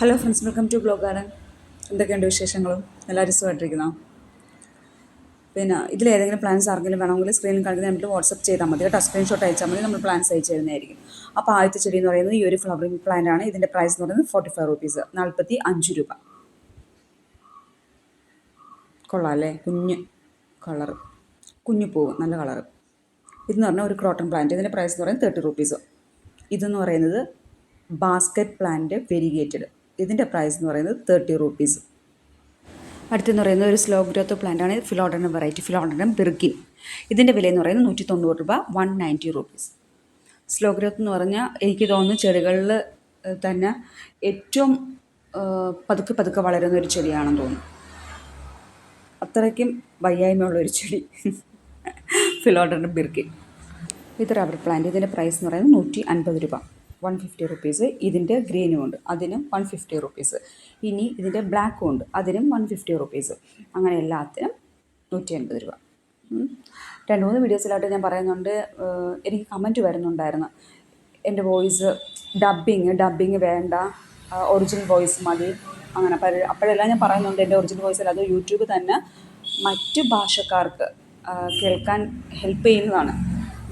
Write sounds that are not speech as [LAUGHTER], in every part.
Hello friends welcome to blog garden എന്തൊക്കെയുണ്ട് വിശേഷങ്ങളും? എല്ലാവരും സുഖമായിട്ടിരിക്കുന്നോ പിന്നെ ഇതിൽ ഏതെങ്കിലും പ്ലാൻസ് ആർക്കെങ്കിലും വേണമെങ്കിൽ സ്ക്രീനിൽ കാണിക്കുന്ന നമ്മൾ വാട്സപ്പ് ചെയ്താൽ മതി കേട്ടോ. സ്ക്രീൻഷോട്ട് അയച്ചാൽ മതി നമ്മൾ പ്ലാൻസ് അയച്ചു തരുന്നതായിരിക്കും അപ്പോൾ ആദ്യത്തെ ചെടി എന്ന് പറയുന്നത് ഈ ഒരു ഫ്ലവറിംഗ് പ്ലാന്റ് ആണ്. ഇതിന്റെ പ്രൈസ് എന്ന് പറയുന്നത് ഫോർട്ടി ഫൈവ് റുപ്പീസ് നാൽപ്പത്തി അഞ്ച് രൂപ. കൊള്ളാം അല്ലേ? കുഞ്ഞ് കളറ് കുഞ്ഞു പൂവ് നല്ല കളർ ഇതെന്ന് പറഞ്ഞാൽ ഒരു ക്രോട്ടൺ പ്ലാന്റ് ഇതിന്റെ പ്രൈസ് എന്ന് പറയുന്നത് തേർട്ടി റുപ്പീസ് ഇതെന്ന് പറയുന്നത് ബാസ്ക്കറ്റ് പ്ലാന്റ് വെരിഗേറ്റഡ് ഇതിന്റെ പ്രൈസ് എന്ന് പറയുന്നത് തേർട്ടി റുപ്പീസ് അടുത്തെന്ന് പറയുന്നത് ഒരു സ്ലോ ഗ്രോത്ത് പ്ലാന്റ് ആണ്. ഫിലോഡനം വെറൈറ്റി ഫിലോഡനം ബിർഗിൻ ഇതിന്റെ വില എന്ന് പറയുന്നത് നൂറ്റി തൊണ്ണൂറ് രൂപ one ninety rupees slow growth എന്ന് പറഞ്ഞാൽ എനിക്ക് തോന്നുന്നു ചെടികളിൽ തന്നെ ഏറ്റവും പതുക്കെ പതുക്കെ വളരുന്ന ഒരു ചെടിയാണെന്ന് തോന്നുന്നു. അത്രയ്ക്കും വയ്യായ്മയുള്ള ഒരു ചെടി. ഫിലോഡനം ബിർഗിൻ ഇത് റബ്ബർ പ്ലാന്റ് ഇതിന്റെ പ്രൈസ് എന്ന് പറയുന്നത് നൂറ്റി അൻപത് രൂപ. വൺ ഫിഫ്റ്റി റുപ്പീസ് ഇതിന്റെ ഗ്രീനും ഉണ്ട്. അതിനും വൺ ഫിഫ്റ്റി റുപ്പീസ് ഇനി ഇതിന്റെ ബ്ലാക്കും ഉണ്ട്. അതിനും വൺ ഫിഫ്റ്റി റുപ്പീസ് അങ്ങനെ എല്ലാത്തിനും നൂറ്റി അൻപത് രൂപ രണ്ട് മൂന്ന് വീഡിയോസിലായിട്ട് ഞാൻ പറയുന്നുണ്ട്. എനിക്ക് കമന്റ് വരുന്നുണ്ടായിരുന്നു. എന്റെ വോയിസ് ഡബ്ബിങ് ഡബ്ബിങ് വേണ്ട. ഒറിജിനൽ വോയിസ് മതി. അങ്ങനെ അപ്പോഴെല്ലാം ഞാൻ പറയുന്നുണ്ട് എന്റെ ഒറിജിനൽ വോയിസ് അല്ല. അത് യൂട്യൂബ് തന്നെ മറ്റ് ഭാഷക്കാർക്ക് കേൾക്കാൻ ഹെൽപ്പ് ചെയ്യുന്നതാണ്.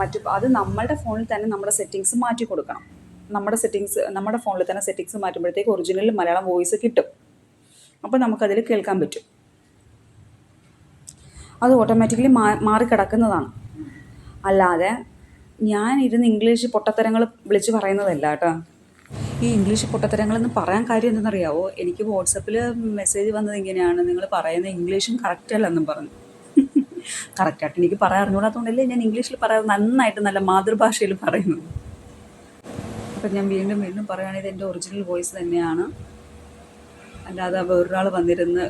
മറ്റു അത് നമ്മളുടെ ഫോണിൽ തന്നെ നമ്മുടെ സെറ്റിങ്സ് മാറ്റി കൊടുക്കണം. നമ്മുടെ സെറ്റിങ്സ് നമ്മുടെ ഫോണിൽ തന്നെ സെറ്റിങ്സ് മാറ്റുമ്പോഴത്തേക്ക് ഒറിജിനൽ മലയാളം വോയിസ് കിട്ടും. അപ്പോൾ നമുക്കതിൽ കേൾക്കാൻ പറ്റും. അത് ഓട്ടോമാറ്റിക്കലി മാ മാറിക്കിടക്കുന്നതാണ്. അല്ലാതെ ഞാൻ ഇരുന്ന് ഇംഗ്ലീഷ് പൊട്ടത്തരങ്ങൾ വിളിച്ച് പറയുന്നതല്ല കേട്ടോ. ഈ ഇംഗ്ലീഷ് പൊട്ടത്തരങ്ങളെന്ന് പറയാൻ കാര്യം എന്തെന്നറിയാവോ? എനിക്ക് വാട്സപ്പിൽ മെസ്സേജ് വന്നത് ഇങ്ങനെയാണ്. നിങ്ങൾ പറയുന്ന ഇംഗ്ലീഷും കറക്റ്റ് അല്ലെന്നും പറഞ്ഞു. [LAUGHS] കറക്റ്റായിട്ട് എനിക്ക് പറയാൻ അറിഞ്ഞുകൂടാത്തതുകൊണ്ടല്ലേ ഞാൻ ഇംഗ്ലീഷിൽ പറയാറ് നന്നായിട്ട് നല്ല മാതൃഭാഷയിൽ പറയുന്നു അപ്പം ഞാൻ വീണ്ടും വീണ്ടും പറയുകയാണെങ്കിൽ എന്റെ ഒറിജിനൽ വോയിസ് തന്നെയാണ്. അല്ലാതെ വേറൊരാൾ വന്നിരുന്ന്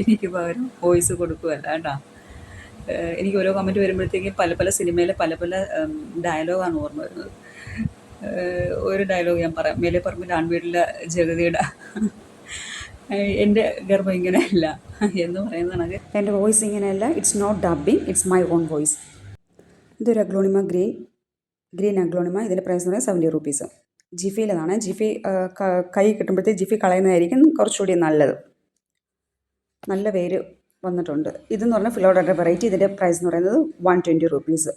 എനിക്ക് പകരം വോയിസ് കൊടുക്കുകയല്ല കേട്ടോ. എനിക്ക് ഓരോ കമന്റ് വരുമ്പോഴത്തേക്കും പല പല സിനിമയിലെ പല പല ഡയലോഗാണ് ഓർമ്മ വരുന്നത്. ഒരു ഡയലോഗ് ഞാൻ പറയാം. മേലെ പറമ്പിന്റെ ആൺവീടിലെ ജഗതിയുടെ എന്റെ ഗർഭം ഇങ്ങനെയല്ല എന്ന് പറയുന്നതാണ് എന്റെ വോയിസ് ഇങ്ങനെയല്ല. It's not dubbing it's my own voice ഇതൊരു അഗ്ലോണിമ ഗ്രീൻ ഗ്രീൻ അഗ്ലോണിമ. ഇതിന്റെ പ്രൈസ് എന്ന് പറയുന്നത് സെവന്റി റുപ്പീസ് ജിഫിയിലതാണ് ജിഫി കൈ കിട്ടുമ്പോഴത്തേക്ക് ജിഫി കളയുന്നതായിരിക്കും കുറച്ചുകൂടി നല്ലത്. നല്ല വേര് വന്നിട്ടുണ്ട്. ഇതെന്ന് പറഞ്ഞാൽ ഫിലോഡയുടെ വെറൈറ്റി. ഇതിന്റെ പ്രൈസ് എന്ന് പറയുന്നത് വൺ ട്വന്റി റുപ്പീസ്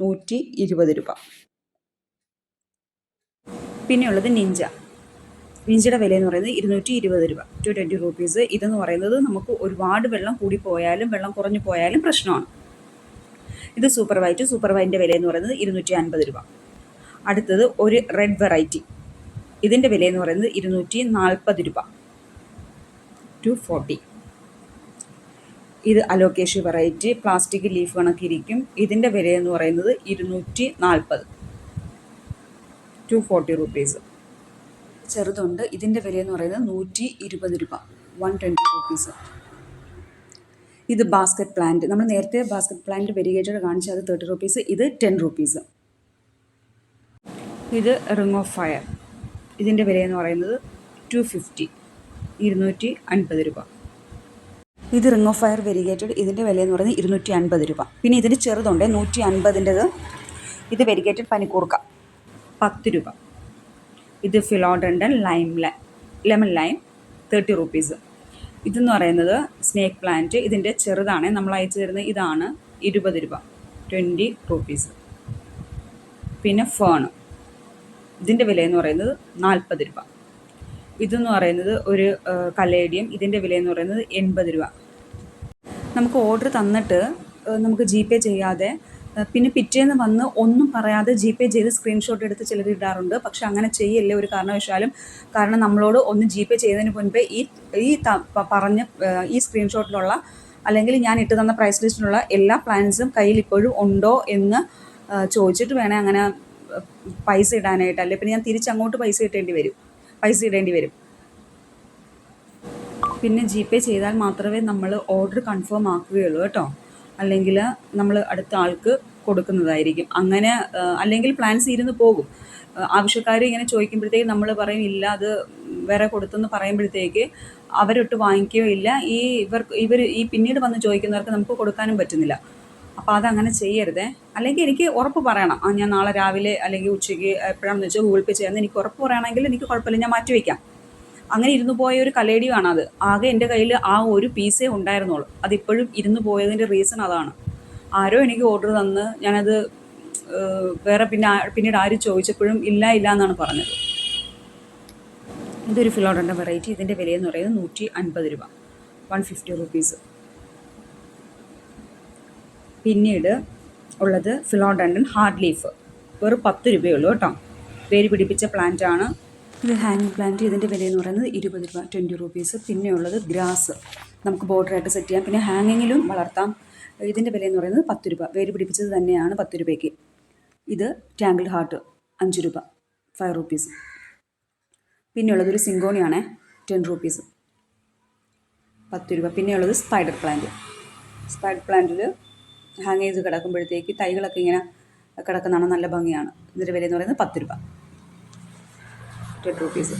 നൂറ്റി ഇരുപത് രൂപ. പിന്നെയുള്ളത് നിഞ്ച. നിഞ്ചയുടെ വില എന്ന് പറയുന്നത് ഇരുന്നൂറ്റി ഇരുപത് രൂപ. ടു ട്വന്റി റുപ്പീസ് ഇതെന്ന് പറയുന്നത് നമുക്ക് ഒരുപാട് വെള്ളം കൂടി പോയാലും വെള്ളം കുറഞ്ഞു പോയാലും പ്രശ്നമാണ്. ഇത് സൂപ്പർ വൈറ്റ് സൂപ്പർ വൈറ്റിന്റെ വില എന്ന് പറയുന്നത് ഇരുന്നൂറ്റി അൻപത് രൂപ. അടുത്തത് ഒരു റെഡ് വെറൈറ്റി ഇതിന്റെ വില എന്ന് പറയുന്നത് ഇരുന്നൂറ്റി നാൽപ്പത് രൂപ. ടു ഫോർട്ടി ഇത് അലോക്കേഷ് വെറൈറ്റി പ്ലാസ്റ്റിക് ലീഫ് കണക്കിരിക്കും ഇതിന്റെ വില എന്ന് പറയുന്നത് ഇരുന്നൂറ്റി നാൽപ്പത് ടു ഫോർട്ടി റുപ്പീസ് ചെറുതുണ്ട്. ഇതിന്റെ വില എന്ന് പറയുന്നത് നൂറ്റി ഇരുപത് രൂപ. വൺ ട്വന്റി റുപ്പീസ് ഇത് ബാസ്ക്കറ്റ് പ്ലാന്റ് നമ്മൾ നേരത്തെ ബാസ്ക്കറ്റ് പ്ലാന്റ് വെരിഗേറ്റഡ് കാണിച്ചത് തേർട്ടി റുപ്പീസ് ഇത് ടെൻ റുപ്പീസ് ഇത് റിംഗ് ഓഫ് ഫയർ ഇതിന്റെ വിലയെന്ന് പറയുന്നത് ടു ഫിഫ്റ്റി ഇരുന്നൂറ്റി അൻപത് രൂപ. ഇത് റിംഗ് ഓഫ് ഫയർ വെരിഗേറ്റഡ് ഇതിന്റെ വിലയെന്ന് പറയുന്നത് ഇരുന്നൂറ്റി അൻപത് രൂപ. പിന്നെ ഇതിന് ചെറുതുണ്ട് നൂറ്റി അൻപതിന്റെത് ഇത് വെരിഗേറ്റഡ് പനിക്കൂർക്ക പത്ത് രൂപ. ഇത് philodendron lime lemon lime thirty rupees ഇതെന്ന് പറയുന്നത് സ്നേക്ക് പ്ലാന്റ് ഇതിന്റെ ചെറുതാണ്. നമ്മൾ അയച്ചു തരുന്നത് ഇതാണ് ഇരുപത് രൂപ. ട്വന്റി റുപ്പീസ് പിന്നെ ഫേൺ ഇതിന്റെ വില എന്ന് പറയുന്നത് നാൽപ്പത് രൂപ. ഇതെന്ന് പറയുന്നത് ഒരു കലേഡിയം. ഇതിന്റെ വില എന്ന് പറയുന്നത് എൺപത് രൂപ. നമുക്ക് ഓർഡർ തന്നിട്ട് നമുക്ക് ജി പേ ചെയ്യാതെ പിന്നെ പിറ്റേന്ന് വന്ന് ഒന്നും പറയാതെ ജി പേ ചെയ്ത് സ്ക്രീൻഷോട്ട് എടുത്ത് ചിലർ ഇടാറുണ്ട്. പക്ഷെ അങ്ങനെ ചെയ്യല്ലേ ഒരു കാരണവശാലും. കാരണം നമ്മളോട് ഒന്ന് ജി പേ ചെയ്തതിന് മുൻപേ ഈ ഈ പറഞ്ഞ ഈ സ്ക്രീൻഷോട്ടിലുള്ള അല്ലെങ്കിൽ ഞാൻ ഇട്ട് തന്ന പ്രൈസ് ലിസ്റ്റിലുള്ള എല്ലാ പ്ലാൻസും കയ്യിൽ ഇപ്പോഴും ഉണ്ടോ എന്ന് ചോദിച്ചിട്ട് വേണേൽ അങ്ങനെ പൈസ ഇടാനായിട്ട് അല്ലെ? പിന്നെ ഞാൻ തിരിച്ചങ്ങോട്ട് പൈസ ഇട്ടേണ്ടി വരും. പൈസ ഇടേണ്ടി വരും. പിന്നെ ജി പേ ചെയ്താൽ മാത്രമേ നമ്മൾ ഓർഡർ കൺഫേം ആക്കുകയുള്ളൂ കേട്ടോ. അല്ലെങ്കിൽ നമ്മൾ അടുത്ത ആൾക്ക് കൊടുക്കുന്നതായിരിക്കും. അങ്ങനെ അല്ലെങ്കിൽ പ്ലാൻസ് ഇരുന്ന് പോകും. ആവശ്യക്കാർ ഇങ്ങനെ ചോദിക്കുമ്പോഴത്തേക്ക് നമ്മൾ പറയും ഇല്ല അത് വേറെ കൊടുത്തെന്ന് പറയുമ്പോഴത്തേക്ക് അവരൊട്ട് വാങ്ങിക്കുകയോ ഇല്ല. ഈ ഇവർക്ക് ഇവർ ഈ പിന്നീട് വന്ന് ചോദിക്കുന്നവർക്ക് നമുക്ക് കൊടുക്കാനും പറ്റുന്നില്ല. അപ്പോൾ അതങ്ങനെ ചെയ്യരുതേ. അല്ലെങ്കിൽ എനിക്ക് ഉറപ്പ് പറയണം. ഞാൻ നാളെ രാവിലെ അല്ലെങ്കിൽ ഉച്ചയ്ക്ക് എപ്പോഴാണെന്ന് വെച്ചാൽ ഗൂഗിൾ പേ ചെയ്യാമെന്ന് എനിക്ക് ഉറപ്പ് പറയണമെങ്കിൽ എനിക്ക് കുഴപ്പമില്ല ഞാൻ മാറ്റി വയ്ക്കാം. അങ്ങനെ ഇരുന്നു പോയ ഒരു കലേഡിയമാണ് അത് ആകെ എന്റെ കയ്യിൽ ആ ഒരു പീസേ ഉണ്ടായിരുന്നുള്ളൂ. അതിപ്പോഴും ഇരുന്ന് പോയതിന്റെ റീസൺ അതാണ്. ആരോ എനിക്ക് ഓർഡർ തന്ന് ഞാനത് വേറെ പിന്നെ പിന്നീട് ആര് ചോദിച്ചപ്പോഴും ഇല്ല ഇല്ല എന്നാണ് പറഞ്ഞത്. ഇതൊരു ഫിലോഡന്റെ വെറൈറ്റി ഇതിന്റെ വിലയെന്ന് പറയുന്നത് നൂറ്റി അൻപത് രൂപ. വൺ ഫിഫ്റ്റി റുപ്പീസ് പിന്നീട് ഉള്ളത് ഫിലോഡൻഡൻ ഹാർഡ് ലീഫ് വെറും പത്ത് രൂപയുള്ളൂ കേട്ടോ. വേര് പിടിപ്പിച്ച പ്ലാന്റ് ആണ്. ഇത് ഹാങ്ങിങ് പ്ലാന്റ് ഇതിന്റെ വില എന്ന് പറയുന്നത് ഇരുപത് രൂപ ട്വന്റി റുപ്പീസ് പിന്നെ ഉള്ളത് ഗ്രാസ് നമുക്ക് ബോർഡറായിട്ട് സെറ്റ് ചെയ്യാം. പിന്നെ ഹാങ്ങിങ്ങിലും വളർത്താം. ഇതിന്റെ വില എന്ന് പറയുന്നത് പത്ത് രൂപ. വേര് പിടിപ്പിച്ചത് തന്നെയാണ് പത്ത് രൂപയ്ക്ക്. ഇത് ടാങ്കിൾ ഹാർട്ട് അഞ്ച് രൂപ ഫൈവ് റുപ്പീസ് പിന്നെയുള്ളത് ഒരു സിങ്കോണിയാണേ ടെൻ റുപ്പീസ് പത്ത് രൂപ. പിന്നെയുള്ളത് സ്പൈഡർ പ്ലാന്റ് സ്പൈഡർ പ്ലാന്റിൽ ഹാങ് ചെയ്ത് കിടക്കുമ്പോഴത്തേക്ക് തൈകളൊക്കെ ഇങ്ങനെ കിടക്കുന്നതാണ് നല്ല ഭംഗിയാണ്. ഇതിന്റെ വില എന്ന് പറയുന്നത് പത്ത് രൂപ. ടെൻ റുപ്പീസ്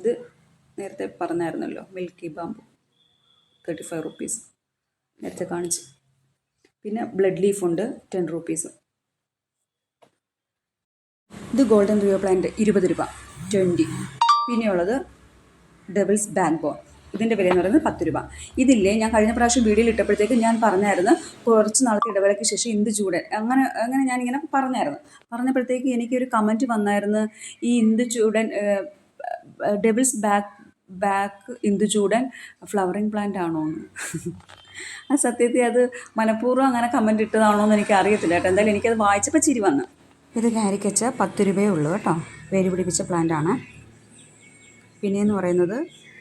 ഇത് നേരത്തെ പറഞ്ഞായിരുന്നല്ലോ milky bamboo thirty five rupees നേരത്തെ കാണിച്ചു. പിന്നെ ബ്ലഡ് ലീഫ് ഉണ്ട് ടെൻ റുപ്പീസ് ഇത് ഗോൾഡൻ റിയോ പ്ലാന്റ് ഇരുപത് രൂപ. ട്വന്റി പിന്നെയുള്ളത് ഡബിൾസ് ബാക്ക് ബോൺ ഇതിന്റെ വില എന്ന് പറയുന്നത് പത്ത് രൂപ. ഇതില്ലേ? ഞാൻ കഴിഞ്ഞ പ്രാവശ്യം വീഡിയോയിൽ ഇട്ടപ്പോഴത്തേക്ക് ഞാൻ പറഞ്ഞായിരുന്നു കുറച്ച് നാളത്തെ ഇടവേളയ്ക്ക് ശേഷം ഇന്ദു ചൂടൻ. അങ്ങനെ അങ്ങനെ ഞാനിങ്ങനെ പറഞ്ഞായിരുന്നു. പറഞ്ഞപ്പോഴത്തേക്ക് എനിക്കൊരു കമന്റ് വന്നായിരുന്നു ഈ ഇന്ദു ചൂടൻ ഡബിൾസ് ബാക്ക് ബാക്ക് ഇന്ദു ചൂടൻ ഫ്ലവറിങ് പ്ലാന്റ് ആണോ എന്ന്. ആ സത്യത്തിൽ അത് മനഃപൂർവം അങ്ങനെ കമന്റ് ഇട്ടതാണോ എന്ന് എനിക്ക് അറിയത്തില്ല കേട്ടോ. എന്തായാലും എനിക്കത് വായിച്ചപ്പോൾ ചിരി വന്നു. ഇത് കാരിക്കച്ച പത്ത് രൂപയേ ഉള്ളൂ കേട്ടോ. വേര് പിടിപ്പിച്ച പ്ലാന്റ് ആണ്. പിന്നെയെന്ന് പറയുന്നത്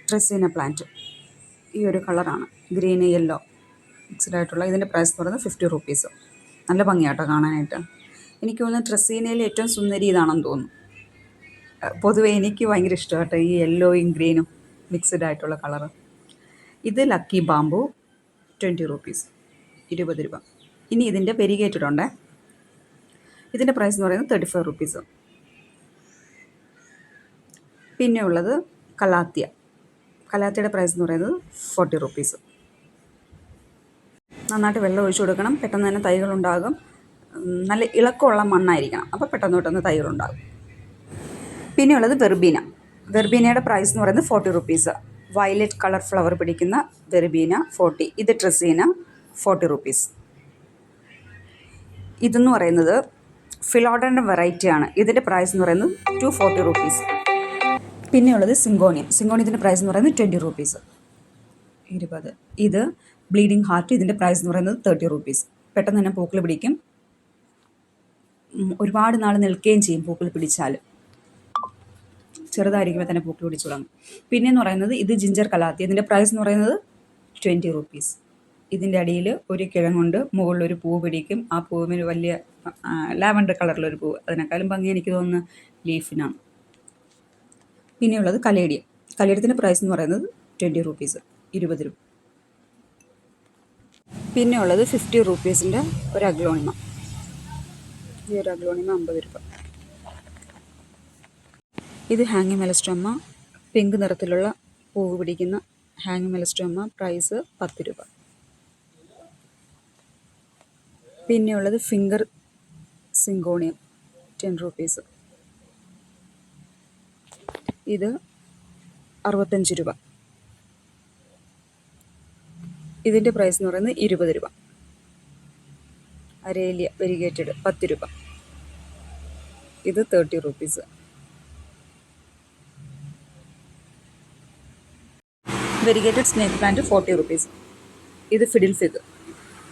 ട്രെസിന പ്ലാന്റ് ഈ ഒരു കളറാണ് ഗ്രീൻ യെല്ലോ മിക്സ്ഡ് ആയിട്ടുള്ള ഇതിന്റെ പ്രൈസ് എന്ന് പറയുന്നത് ഫിഫ്റ്റി റുപ്പീസ് നല്ല ഭംഗിയാട്ടോ കാണാനായിട്ട്. എനിക്ക് തോന്നുന്നു ട്രസീനയിൽ ഏറ്റവും സുന്ദരി ഇതാണെന്ന് തോന്നുന്നു. പൊതുവെ എനിക്ക് ഭയങ്കര ഇഷ്ടമാട്ടോ ഈ യെല്ലോയും ഗ്രീനും മിക്സ്ഡ് ആയിട്ടുള്ള കളറ് ഇത് ലക്കി ബാമ്പു ട്വന്റി റുപ്പീസ് ഇരുപത് രൂപ. ഇനി ഇതിന്റെ വെരിഗേറ്റഡ് ഉണ്ടേ ഇതിന്റെ പ്രൈസ് എന്ന് പറയുന്നത് തേർട്ടി ഫൈവ് റുപ്പീസ് പിന്നെ ഉള്ളത് കലാത്തിയ. കലാത്തിയുടെ പ്രൈസ് എന്ന് പറയുന്നത് ഫോർട്ടി റുപ്പീസ് നന്നായിട്ട് വെള്ളം ഒഴിച്ചു കൊടുക്കണം. പെട്ടെന്ന് തന്നെ തൈകളുണ്ടാകും. നല്ല ഇളക്കമുള്ള മണ്ണായിരിക്കണം. അപ്പോൾ പെട്ടെന്ന് പെട്ടെന്ന് തൈകളുണ്ടാകും. പിന്നെയുള്ളത് വെർബീന. വെർബീനയുടെ പ്രൈസ് എന്ന് പറയുന്നത് forty rupees violet colour flower പിടിക്കുന്ന വെർബീന ഫോർട്ടി ഇത് ട്രെസീന ഫോർട്ടി റുപ്പീസ് ഇതെന്ന് പറയുന്നത് ഫിലോഡന്റെ വെറൈറ്റിയാണ് ഇതിന്റെ പ്രൈസ് എന്ന് പറയുന്നത് ടു ഫോർട്ടി റുപ്പീസ് പിന്നെയുള്ളത് സിങ്കോണിയം. സിങ്കോണിയത്തിന്റെ പ്രൈസ് എന്ന് പറയുന്നത് ട്വന്റി റുപ്പീസ് ഇരുപത്. ഇത് ബ്ലീഡിങ് ഹാർട്ട് ഇതിന്റെ പ്രൈസ് എന്ന് പറയുന്നത് തേർട്ടി റുപ്പീസ് പെട്ടെന്ന് തന്നെ പൂക്കൾ പിടിക്കും. ഒരുപാട് നാൾ നിൽക്കുകയും ചെയ്യും പൂക്കൾ പിടിച്ചാൽ. ചെറുതായിരിക്കുമ്പോൾ തന്നെ പൂക്കൾ പിടിച്ചു തുടങ്ങും. പിന്നെ എന്ന് പറയുന്നത് ഇത് ജിഞ്ചർ കലാത്തി. ഇതിന്റെ പ്രൈസ് എന്ന് പറയുന്നത് ട്വന്റി റുപ്പീസ് ഇതിന്റെ അടിയിൽ ഒരു കിഴങ്ങുണ്ട് മുകളിൽ ഒരു പൂ പിടിക്കും. ആ പൂവിന് വലിയ ലാവൻഡർ കളറിലൊരു പൂവ് അതിനേക്കാളും ഭംഗി എനിക്ക് തോന്നുന്നു ലീഫിനാണ് പിന്നെയുള്ളത് കലേഡിയം. കലേഡിയത്തിന്റെ പ്രൈസ് എന്ന് പറയുന്നത് ട്വന്റി റുപ്പീസ് ഇരുപത് രൂപ. പിന്നെ ഉള്ളത് ഫിഫ്റ്റി റുപ്പീസിന്റെ ഒരു അഗ്ലോണിമ. ഈ ഒരു അഗ്ലോണിമ അമ്പത് രൂപ. ഇത് ഹാങ് മെലസ്റ്റോമ പിങ്ക് നിറത്തിലുള്ള പൂവ് പിടിക്കുന്ന ഹാങ് മെലസ്റ്റോമ പ്രൈസ് പത്ത് രൂപ. പിന്നെയുള്ളത് ഫിംഗർ സിങ്കോണിയം ടെൻ റുപ്പീസ് ഇത് അറുപത്തഞ്ച് രൂപ. ഇതിന്റെ പ്രൈസ് എന്ന് പറയുന്നത് ഇരുപത് രൂപ. അരേലിയ വെരിഗേറ്റഡ് പത്ത് രൂപ. ഇത് thirty rupees variegated snake plant forty rupees ഇത് ഫിഡിൽ ഫിഗ്.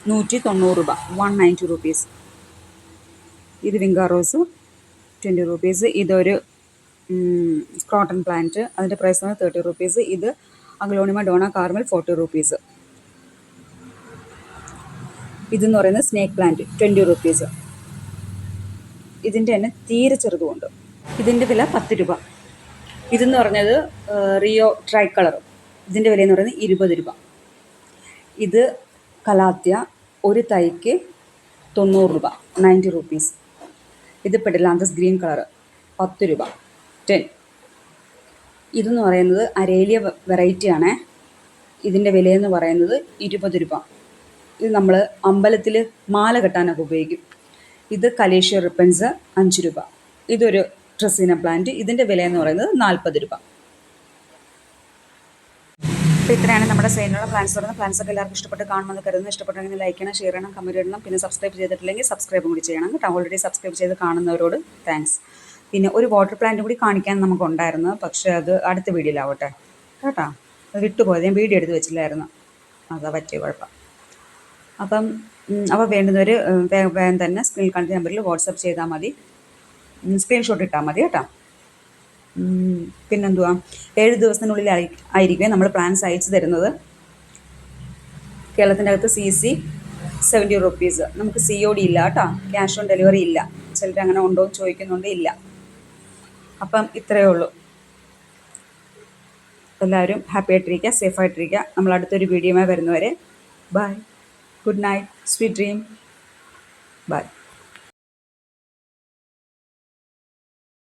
നൂറ്റി തൊണ്ണൂറ് രൂപ. വൺ നയന്റി റുപ്പീസ് ഇത് വിങ്കാറോസ് ട്വന്റി റുപ്പീസ് ഇതൊരു ക്രോട്ടൺ പ്ലാന്റ് അതിന്റെ പ്രൈസ് ആണ് തേർട്ടി റുപ്പീസ് ഇത് aglaonema Donna Carmel forty rupees ഇതെന്ന് പറയുന്നത് സ്നേക്ക് പ്ലാന്റ് ട്വന്റി റുപ്പീസ് ഇതിന്റെ തന്നെ തീരെ ചെറുതുമുണ്ട്. ഇതിന്റെ വില പത്ത് രൂപ. ഇതെന്ന് പറഞ്ഞത് റിയോ ട്രൈ കളർ ഇതിന്റെ വില എന്ന് പറയുന്നത് ഇരുപത് രൂപ. ഇത് കലാത്യ ഒരു തൈക്ക് തൊണ്ണൂറ് രൂപ നയന്റി റുപ്പീസ് ഇത് പെഡലാന്തസ് ഗ്രീൻ കളർ പത്ത് രൂപ. ടെൻ ഇതെന്ന് പറയുന്നത് അരേലിയ വെറൈറ്റി ആണേ. ഇതിന്റെ വിലയെന്ന് പറയുന്നത് ഇരുപത് രൂപ. ഇത് നമ്മൾ അമ്പലത്തിൽ മാല കെട്ടാനൊക്കെ ഉപയോഗിക്കും. ഇത് കലേഷ്യ റിപ്പൻസ് അഞ്ച് രൂപ. ഇതൊരു ട്രസീന പ്ലാന്റ് ഇതിന്റെ വിലയെന്ന് പറയുന്നത് നാൽപ്പത് രൂപ. അപ്പോൾ ഇത്രയാണ് നമ്മുടെ സൈനിലുള്ള പ്ലാൻസ് പറയുന്നത് പ്ലാൻസ് ഒക്കെ എല്ലാവർക്കും ഇഷ്ടപ്പെട്ട് കാണുമെന്ന് കരുതുന്നു. ഇഷ്ടപ്പെട്ടെങ്കിൽ ലൈക്ക് ചെയ്യണം ഷെയർ ചെയ്യണം കമന്റ് ചെയ്യണം പിന്നെ സബ്സ്ക്രൈബ് ചെയ്തിട്ടില്ലെങ്കിൽ സബ്സ്ക്രൈബും കൂടി ചെയ്യണം. കേട്ടോ. ഓൾറെഡി സബ്സ്ക്രൈബ് ചെയ്ത് കാണുന്നവരോട് താങ്ക്സ് പിന്നെ ഒരു വാട്ടർ പ്ലാന്റ് കൂടി കാണിക്കാൻ നമുക്കുണ്ടായിരുന്നു. പക്ഷേ അത് അടുത്ത വീഡിയോയിലാവട്ടെ കേട്ടോ? അത് വിട്ടുപോയത്. ഞാൻ വീഡിയോ എടുത്ത് വെച്ചില്ലായിരുന്നു. അതാ പറ്റിയ കുഴപ്പം. അപ്പം അപ്പോൾ വേണ്ടുന്നവർ വേഗം തന്നെ സ്ക്രീൻ കാണിച്ച നമ്പറിൽ വാട്സപ്പ് ചെയ്താൽ മതി. സ്ക്രീൻഷോട്ട് ഇട്ടാൽ മതി കേട്ടോ. പിന്നെന്തുവാ? ഏഴ് ദിവസത്തിനുള്ളിൽ ആയി ആയിരിക്കും നമ്മൾ പ്ലാൻസ് അയച്ചു തരുന്നത്. കേരളത്തിന്റെ അകത്ത് സി സി സെവന്റി റുപ്പീസ് നമുക്ക് സി ഒ ഡി ഇല്ല കേട്ടോ. ക്യാഷ് ഓൺ ഡെലിവറി ഇല്ല. ചിലർ അങ്ങനെ ഉണ്ടോ എന്ന് ചോദിക്കുന്നുണ്ട് ഇല്ല. അപ്പം ഇത്രയേ ഉള്ളൂ. എല്ലാവരും ഹാപ്പി ആയിട്ടിരിക്കുക സേഫ് ആയിട്ടിരിക്കുക. നമ്മൾ അടുത്തൊരു വീഡിയോയുമായി വരുന്നവരെ. Bye good night sweet dream bye